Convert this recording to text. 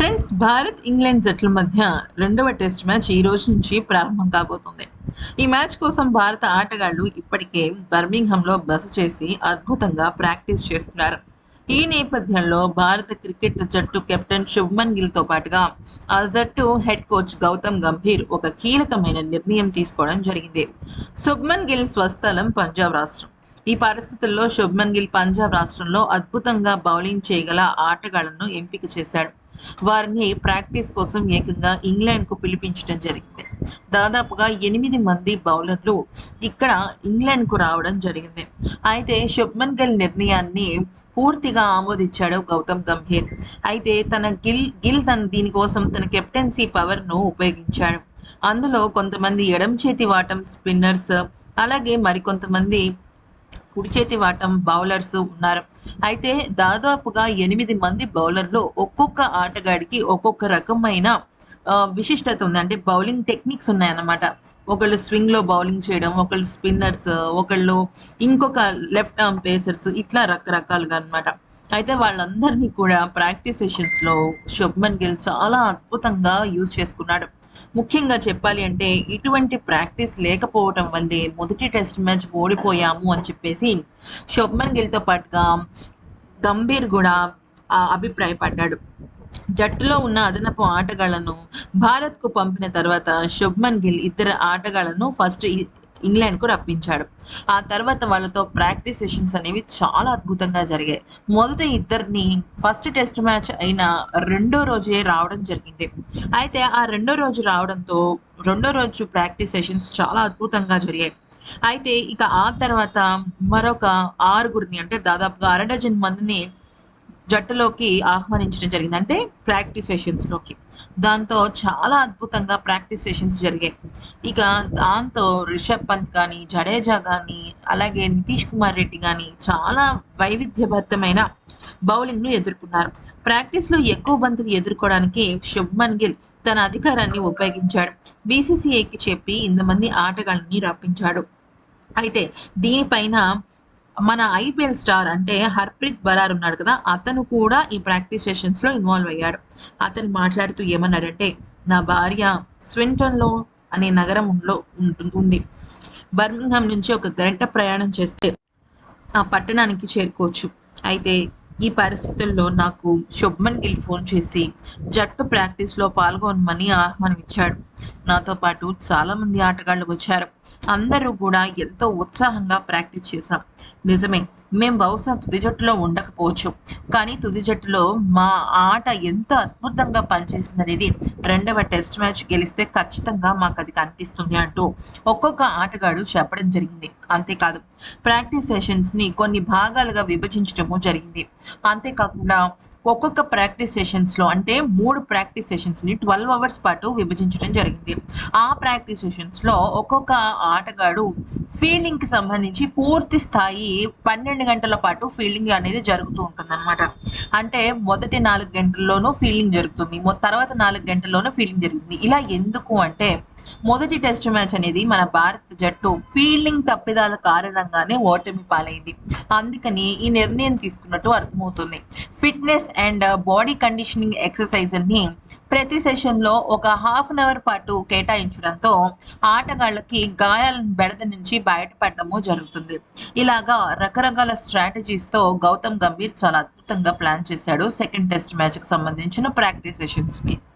Friends Bharat England జట్ల మధ్య రెండవ టెస్ట్ మ్యాచ్ ఈ రోజు నుంచి ప్రారంభం కాబోతుంది. ఈ మ్యాచ్ కోసం భారత ఆటగాళ్ళు ఇప్పటికే బర్మింగ్హామ్లో బస చేసి అద్భుతంగా ప్రాక్టీస్ చేస్తున్నారు. ఈ నేపథ్యంలో భారత క్రికెట్ జట్టు కెప్టెన్ శుభ్మన్ గిల్తో పాటుగా ఆ జట్టు హెడ్ కోచ్ గౌతమ్ గంభీర్ ఒక కీలకమైన నిర్ణయం తీసుకోవడం జరిగింది. శుభ్మన్ గిల్ స్వస్థలం పంజాబ్ రాష్ట్రం. ఈ పరిస్థితుల్లో శుభ్మన్ గిల్ పంజాబ్ రాష్ట్రంలో అద్భుతంగా బౌలింగ్ చేయగల ఆటగాళ్ళను ఎంపిక చేశాడు. వారిని ప్రాక్టీస్ కోసం ఏకంగా ఇంగ్లాండ్కు పిలిపించడం జరిగింది. దాదాపుగా ఎనిమిది మంది బౌలర్లు ఇక్కడ ఇంగ్లాండ్కు రావడం జరిగింది. అయితే శుభ్మన్ గిల్ నిర్ణయాన్ని పూర్తిగా ఆమోదించాడు గౌతమ్ గంభీర్. అయితే తన గిల్ గిల్ తన దీనికోసం తన కెప్టెన్సీ పవర్ను ఉపయోగించాడు. అందులో కొంతమంది ఎడం చేతి వాటం స్పిన్నర్స్ అలాగే మరికొంతమంది కుడి చేతి వాటం బౌలర్స్ ఉన్నారు. అయితే దాదాపుగా ఎనిమిది మంది బౌలర్లు ఒక్కొక్క ఆటగాడికి ఒక్కొక్క రకమైన ఆ, విశిష్టత ఉంది. అంటే బౌలింగ్ టెక్నిక్స్ ఉన్నాయన్నమాట. ఒకళ్ళు స్వింగ్లో బౌలింగ్ చేయడం ఒకళ్ళు స్పిన్నర్స్ ఒకళ్ళు ఇంకొక లెఫ్ట్ ఆర్మ్ పేసర్స్ ఇట్లా రకరకాలుగా అన్నమాట. అయితే వాళ్ళందరినీ కూడా ప్రాక్టీస్ సెషన్స్లో శుభ్మన్ గిల్ చాలా అద్భుతంగా యూజ్ చేసుకున్నాడు. ముఖ్యంగా చెప్పాలి అంటే ఇటువంటి ప్రాక్టీస్ లేకపోవటం వల్లే మొదటి టెస్ట్ మ్యాచ్ ఓడిపోయాము అని చెప్పేసి శుభ్మన్ గిల్తో పాటుగా గంభీర్ కూడా ఆ అభిప్రాయపడ్డాడు. జట్టులో ఉన్న అదనపు ఆటగాళ్ళను భారత్కు పంపిన తర్వాత శుభ్మన్ గిల్ ఇద్దరు ఆటగాళ్ళను ఫస్ట్ ఇంగ్లాండ్కు రప్పించాడు. ఆ తర్వాత వాళ్ళతో ప్రాక్టీస్ సెషన్స్ అనేవి చాలా అద్భుతంగా జరిగాయి. మొదట ఇద్దరిని ఫస్ట్ టెస్ట్ మ్యాచ్ అయిన రెండో రోజే రావడం జరిగింది. అయితే ఆ రెండో రోజు రావడంతో రెండో రోజు ప్రాక్టీస్ సెషన్స్ చాలా అద్భుతంగా జరిగాయి. అయితే ఇక ఆ తర్వాత మరొక ఆరుగురిని అంటే దాదాపుగా అర డజన్ మందిని జట్టులోకి ఆహ్వానించడం జరిగింది. అంటే ప్రాక్టీస్ సెషన్స్లోకి. దాంతో చాలా అద్భుతంగా ప్రాక్టీస్ సెషన్స్ జరిగాయి. ఇక దాంతో రిషబ్ పంత్ కానీ జడేజా కానీ అలాగే నితీష్ కుమార్ రెడ్డి కానీ చాలా వైవిధ్యభరితమైన బౌలింగ్ను ఎదుర్కొన్నారు. ప్రాక్టీస్లో ఎక్కువ బంతులు ఎదుర్కోవడానికి శుభ్మన్ గిల్ తన అధికారాన్ని ఉపయోగించాడు. బీసీసీఐకి చెప్పి ఇంతమంది ఆటగాళ్ళని రప్పించాడు. అయితే దీనిపైన మన ఐపీఎల్ స్టార్ అంటే హర్ప్రీత్ బరార్ ఉన్నాడు కదా అతను కూడా ఈ ప్రాక్టీస్ సెషన్స్లో ఇన్వాల్వ్ అయ్యాడు. అతను మాట్లాడుతూ ఏమన్నాడంటే నా భార్య స్వింటన్లో అనే నగరంలో ఉంటుంది ఉంది. బర్మింగ్హామ్ నుంచి ఒక గంట ప్రయాణం చేస్తే ఆ పట్టణానికి చేరుకోవచ్చు. అయితే ఈ పరిస్థితుల్లో నాకు శుభ్మన్ గిల్ ఫోన్ చేసి జట్టు ప్రాక్టీస్లో పాల్గొనమని ఆహ్వానం ఇచ్చాడు నాతో పాటు చాలా మంది ఆటగాళ్ళు వచ్చారు. అందరూ కూడా ఎంతో ఉత్సాహంగా ప్రాక్టీస్ చేశాం. నిజమే మేము బహుశా తుది జట్టులో ఉండకపోవచ్చు. కానీ తుది జట్టులో మా ఆట ఎంత అద్భుతంగా పనిచేసిందనేది రెండవ టెస్ట్ మ్యాచ్ గెలిస్తే ఖచ్చితంగా మాకు అది కనిపిస్తుంది అంటూ ఒక్కొక్క ఆటగాడు చెప్పడం జరిగింది. అంతేకాదు ప్రాక్టీస్ సెషన్స్ని కొన్ని భాగాలుగా విభజించడము జరిగింది. అంతేకాకుండా ఒక్కొక్క ప్రాక్టీస్ సెషన్స్లో అంటే మూడు ప్రాక్టీస్ సెషన్స్ని ట్వెల్వ్ అవర్స్ పాటు విభజించడం జరిగింది. ఆ ప్రాక్టీస్ సెషన్స్లో ఒక్కొక్క ఆటగాడు ఫీల్డింగ్కి సంబంధించి పూర్తి స్థాయి పన్నెండు గంటల పాటు ఫీల్డింగ్ అనేది జరుగుతూ ఉంటుంది అనమాట అంటే మొదటి నాలుగు గంటల్లోనూ ఫీల్డింగ్ జరుగుతుంది. తర్వాత నాలుగు గంటల్లోనూ ఫీల్డింగ్ జరుగుతుంది. ఇలా ఎందుకు అంటే మొదటి టెస్ట్ మ్యాచ్ అనేది మన భారత జట్టు ఫీల్డింగ్ తప్పిదాల కారణంగానే ఓటమి పాలైంది. అందుకని ఈ నిర్ణయం తీసుకున్నట్టు అర్థమవుతుంది. ఫిట్నెస్ అండ్ బాడీ కండిషనింగ్ ఎక్సర్సైజ్ని ప్రతి సెషన్లో ఒక హాఫ్ అన్ అవర్ పాటు కేటాయించడంతో ఆటగాళ్ళకి గాయాల బెడద నుంచి బయటపడటము జరుగుతుంది. ఇలాగా రకరకాల స్ట్రాటజీస్తో గౌతమ్ గంభీర్ చాలా అద్భుతంగా ప్లాన్ చేశాడు సెకండ్ టెస్ట్ మ్యాచ్కి సంబంధించిన ప్రాక్టీస్ సెషన్స్ని